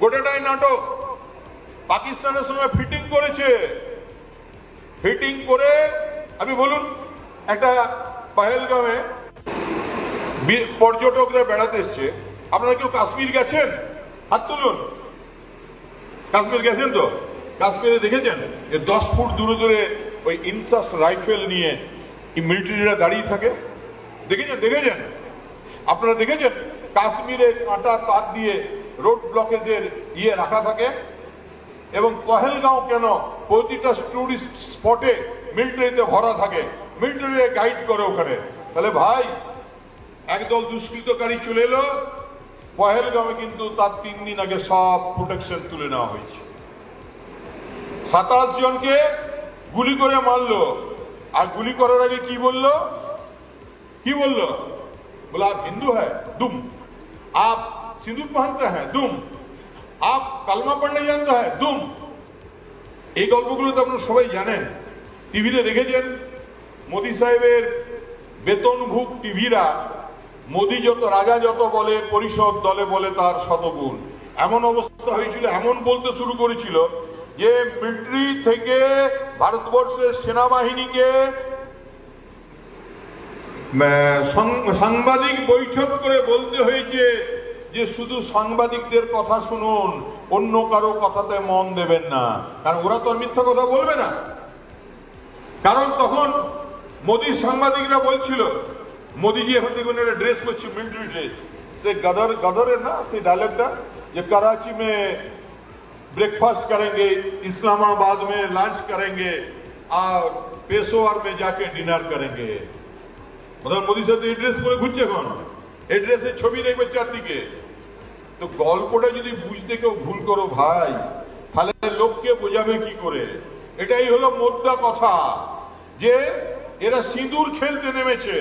গোটাটাই নাটক পাকিস্তানের সঙ্গে ফিটিং করেছে। ফিটিং করে, আমি বলুন, একটা পাহেলগামে পর্যটকরা বেড়াতে এসছে। আপনারা কেউ কাশ্মীর গেছেন? হাত তুলুন। কাশ্মীর গেছেন তো? কাশ্মীরে দেখেছেন? যে দশ ফুট দূরে দূরে ওই ইনসাস রাইফেল নিয়ে মিলিটারিরা দাঁড়িয়ে থাকে? দেখেছেন? দেখেছেন? আপনারা দেখেছেন? কাশ্মীরে কাঁটা তার দিয়ে রোড ব্লকেজের ইয়ে রাখা থাকে, এবং কহেলগাঁও কেন প্রতিটা টুরিস্ট স্পটে মিলিটারিতে ভরা থাকে? মিলিটারি গাইড করে ওখানে। তাহলে ভাই, একদল দুষ্কৃতকারী চলে এলো। কহেলগাঁও কিন্তু তার তিন দিন আগে সব প্রোটেকশন তুলে নেওয়া হয়েছে। সাতাশ জনকে গুলি করে মারলো। আর গুলি করার আগে কি বলল? কি বলল? বলে আপ হিন্দু হ্যাঁ দুম। আপ सिंदूर पहनते हैं दुम आप কালমা পড়তে জানতে হয় দুম এই গল্পগুলো তো আপনারা সবাই জানেন টিভিতে দেখেছেন মোদি সাহেবের বেতনভুক টিভিরা মোদি যত রাজা যত বলে পরিষদ দলে বলে তার শতগুণ এমন অবস্থা হয়েছিল এমন বলতে শুরু করেছিল যে মিলিটারি থেকে ভারতবর্ষের সেনাবাহিনীকে আহ, সং- সাংবাদিক বৈঠক করে বলতে হয়েছে যে শুধু সাংবাদিকদের কথা শুনুন অন্য কারো কথাতে মন দেবেন না কারণ ওরা তো আর মিথ্যা কথা বলবে না কারণ তখন মোদির সাংবাদিকরা বলছিল মোদিজি এখন দেখুন একটা ড্রেস করছে মিলিটারি ড্রেস সে গদর গদরের না সেই ডায়লগটা যে कराची में ब्रेकफास्ट करेंगे इस्लामाबाद में लंच करेंगे और पेशोवर में जाके डिनर करेंगे ওদের মোদি সাথে এই ড্রেস পরে ঘুরছে এখন এই ড্রেসের ছবি দেখবে চারদিকে তো গল্পটা যদি বুঝতে কেউ ভুল করো ভাই, তাহলে লোককে বোঝাবে কি করে? এটাই হলো মোদ্দা কথা, যে এরা সিঁদুর খেলতে নেমেছে।